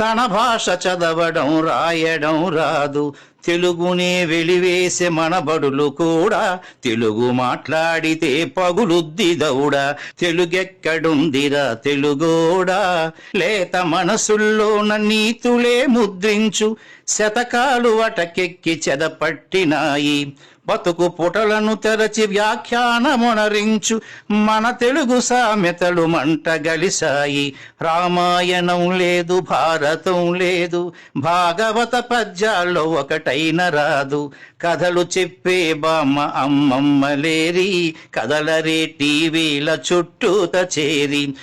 తన భాష చదవడం రాయడం రాదు. తెలుగునే వెలివేసే మన బడులు కూడా తెలుగు మాట్లాడితే పగులుద్ది దౌడ. తెలుగెక్కడుందిరా తెలుగోడా? లేత మనసుల్లోన నీతులే ముద్రించు. శతకాలు అటకెక్కి చెదపట్టినాయి. బతుకు పుటలను తెరచి వ్యాఖ్యానమునరించు మన తెలుగు సామెతలు మంట గలిసాయి రామాయణం లేదు భారతం లేదు భాగవత పద్యాల్లో ఒకటైన రాదు. కథలు చెప్పే బామ్మ అమ్మమ్మ లేరి కథలరే టీవీల చుట్టూత చేరి.